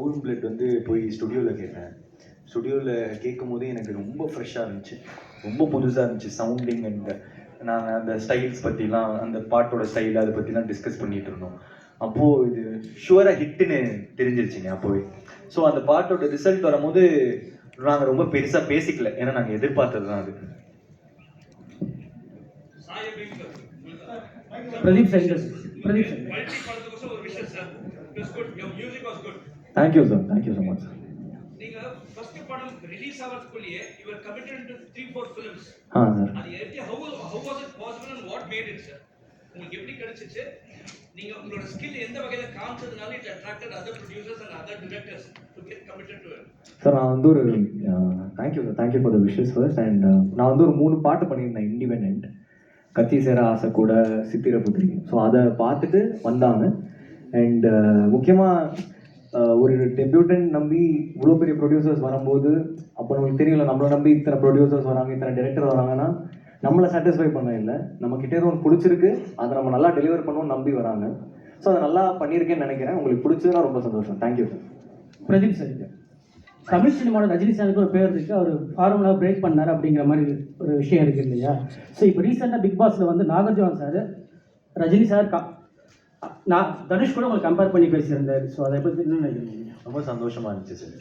ஊரும் பிளட் வந்து போய் ஸ்டுடியோவில் கேட்டேன். ஸ்டுடியோவில் கேட்கும் போதே எனக்கு ரொம்ப ஃப்ரெஷ்ஷாக இருந்துச்சு. ரொம்ப புதுசாக இருந்துச்சு சவுண்டிங் அண்ட் நாங்கள் அந்த ஸ்டைல்ஸ் பற்றிலாம் அந்த பாட்டோட ஸ்டைல் அதை பற்றிலாம் டிஸ்கஸ் பண்ணிட்டு இருந்தோம். அப்போது இது ஷுவராக ஹிட்டுன்னு தெரிஞ்சிருச்சுங்க அப்போவே. ஸோ அந்த பாட்டோட ரிசல்ட் வரும்போது நாங்கள் ரொம்ப பெருசாக பேசிக்கல. ஏன்னா நாங்கள் எதிர்பார்த்தது தான் அது. Pradeep Shankar Pradeep Shankar. Thank you sir thank you so much sir நீங்க ஃபர்ஸ்ட் படம் release ஆகிறதுக்குள்ளேயே you are committed to three four films ah sir அது எப்படி how how was it possible and what made it sir உங்களுக்கு எப்படி கிடைச்சிச்சு? நீங்க உங்களோட skill எந்த வகையில காமிச்சதுனால it attracted other producers and other directors to get committed to sir நான் வந்து ஒரு thank you sir thank you for the wishes first and நான் வந்து ஒரு மூணு பாட்டு பண்ணியிருந்தேன் இண்டிபெண்ட் கத்தி சேர ஆசை கூட சித்திரபுத்திரி ஸோ அதை பார்த்துட்டு வந்தாங்க. அண்ட் முக்கியமாக ஒரு டெபியூட்டன் நம்பி இவ்வளோ பெரிய ப்ரொடியூசர்ஸ் வரும்போது அப்போ நம்மளுக்கு தெரியல நம்மளை நம்பி இத்தனை ப்ரொடியூசர்ஸ் வராங்க இத்தனை டைரக்டர் வராங்கன்னா நம்மளை சாட்டிஸ்ஃபை பண்ண இல்லை. நம்ம கிட்டே ஒன்று பிடிச்சிருக்கு அதை நம்ம நல்லா டெலிவர் பண்ணுவோம்னு நம்பி வராங்க. ஸோ அதை நல்லா பண்ணியிருக்கேன்னு நினைக்கிறேன். உங்களுக்கு பிடிச்சதுன்னா ரொம்ப சந்தோஷம். Thank you sir Pradeep sir Tamil சினிமாவோட ரஜினி சாருக்கு ஒரு பேர் இருக்குது அவர் ஃபார்முலா பிரேக் பண்ணார் அப்படிங்கிற மாதிரி ஒரு விஷயம் இருக்குது இல்லையா? ஸோ இப்போ ரீசெண்டாக பிக் பாஸில் வந்து நாகார்ஜுனா சார் ரஜினி சார் கா நான் தனுஷ் கூட உங்களை கம்பேர் பண்ணி பேசியிருந்தார் ஸோ அதை பற்றி என்ன நினைக்கிறீங்க? ரொம்ப சந்தோஷமா இருந்துச்சு சார்.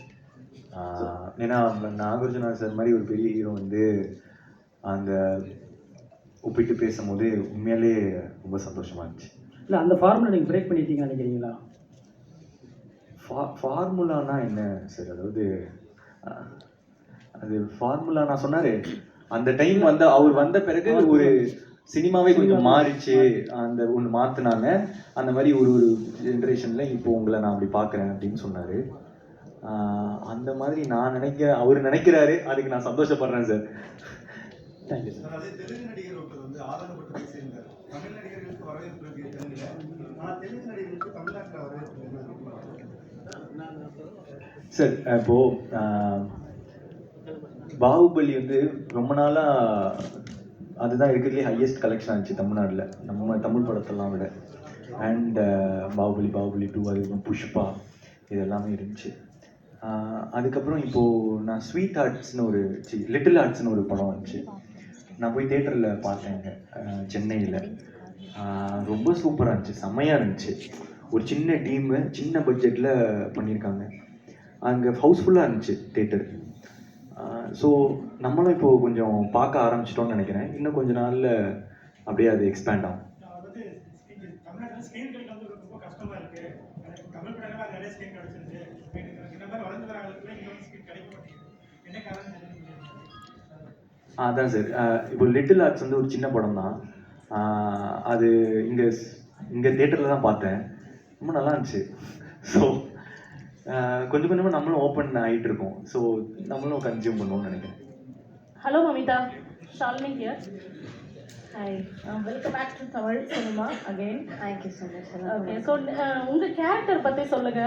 ஏன்னா நாகார்ஜுனா சார் மாதிரி ஒரு பெரிய ஹீரோ வந்து அந்த ஒப்பிட்டு பேசும்போது உண்மையாலே ரொம்ப சந்தோஷமா இருந்துச்சு. இல்லை அந்த ஃபார்முலா நீங்கள் பிரேக் பண்ணிட்டீங்கன்னு நினைக்கிறீங்களா? ஃபா ஃபார்முலானா என்ன சார்? அதாவது அது ஃபார்முலா நான் சொன்னாரு. அந்த டைம் வந்து அவர் வந்த பிறகு ஒரு சினிமாவே கொஞ்சம் மாறிச்சு. அந்த ஒன்று மாற்றினாங்க அந்த மாதிரி ஒரு ஒரு ஜென்ரேஷனில் இப்போ உங்களை நான் அப்படி பார்க்குறேன் அப்படின்னு சொன்னார். அந்த மாதிரி நான் நினைக்க அவர் நினைக்கிறாரு. அதுக்கு நான் சந்தோஷப்படுறேன் சார் தேங்க்யூ சார் தெலுங்கு நடிகர் ஒருத்தர் வந்து ஆதங்கப்பட்டு பேசியிருந்தார். தமிழ் நடிகர்களுக்கு வரவேற்பு இருக்கு தெலுங்குல ஆனால் தெலுங்கு நடிகர்களுக்கு தமிழ்நாட்டில் வரவேற்பு இல்லை. சார் இப்போ ஆஹ், பாகுபலி வந்து ரொம்ப நாளா அதுதான் இருக்கிறதுலே ஹையஸ்ட் கலெக்ஷன் ஆச்சு தமிழ்நாட்டில். நம்ம தமிழ் படத்தெல்லாம் விட. அண்ட் பாகுபலி பாகுபலி டூ அதுக்கப்புறம் புஷ்பா இது எல்லாமே இருந்துச்சு அதுக்கப்புறம் இப்போது நான் ஸ்வீட் ஆர்ட்ஸ்னு ஒரு லிட்டில் ஆர்ட்ஸ்னு ஒரு படம் வந்துச்சு. நான் போய் தேட்டரில் பார்த்தேங்க சென்னையில். ரொம்ப சூப்பராக இருந்துச்சு. செம்மையாக இருந்துச்சு. ஒரு சின்ன டீமு சின்ன பட்ஜெட்டில் பண்ணியிருக்காங்க அங்கே ஹவுஸ்ஃபுல்லாக இருந்துச்சு தேட்டர் ஸோ நம்மளும் இப்போ கொஞ்சம் பார்க்க ஆரம்பிச்சிட்டோம்னு நினைக்கிறேன். இன்னும் கொஞ்ச நாளில் அப்படியே அது எக்ஸ்பேண்ட் ஆகும். அதான் சார் இப்போ லிட்டில் ஆர்ட்ஸ் வந்து ஒரு சின்ன படம் தான். அது இங்கே இங்கே தேட்டரில் தான் பார்த்தேன். ரொம்ப நல்லா இருந்துச்சு. ஸோ கொஞ்சம் கொஞ்சமாக நம்மளும் ஓப்பன் ஆகிட்டு இருக்கோம் ஸோ நம்மளும் கன்சியூம் பண்ணுவோம்னு நினைக்கிறேன் Hello, Mamita. Shalini here. Hi. Uh, welcome back to Tamil cinema again. Thank you so much. Okay, so uh, உங்க கேரக்டர் பத்தி சொல்லுங்க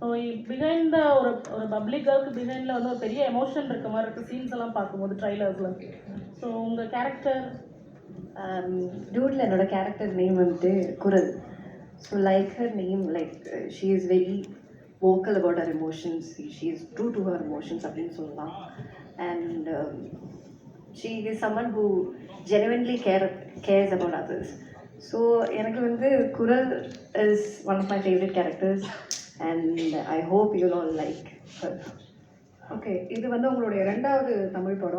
ஸோ பிஹைண்ட் ஒரு ஒரு பப்ளிக் கேர்ளுக்கு பிஹைண்டில் வந்து ஒரு பெரிய எமோஷன் இருக்க மாதிரி இருக்கு சீன்ஸ் எல்லாம் பார்க்கும்போது ட்ரைலர்ஸ்ல ஸோ உங்க கேரக்டர் டூட்ல என்னோட கேரக்டர் நேம் வந்துட்டு Kural so like her name like she is very vocal about her emotions she is true to her emotions அப்படின்னு சொல்லலாம் and um, she is someone who genuinely care cares about others so எனக்கு வந்து Kural is one of my favourite characters and I hope you all like her okay இது வந்து உங்களுடைய ரெண்டாவது தமிழ் படம்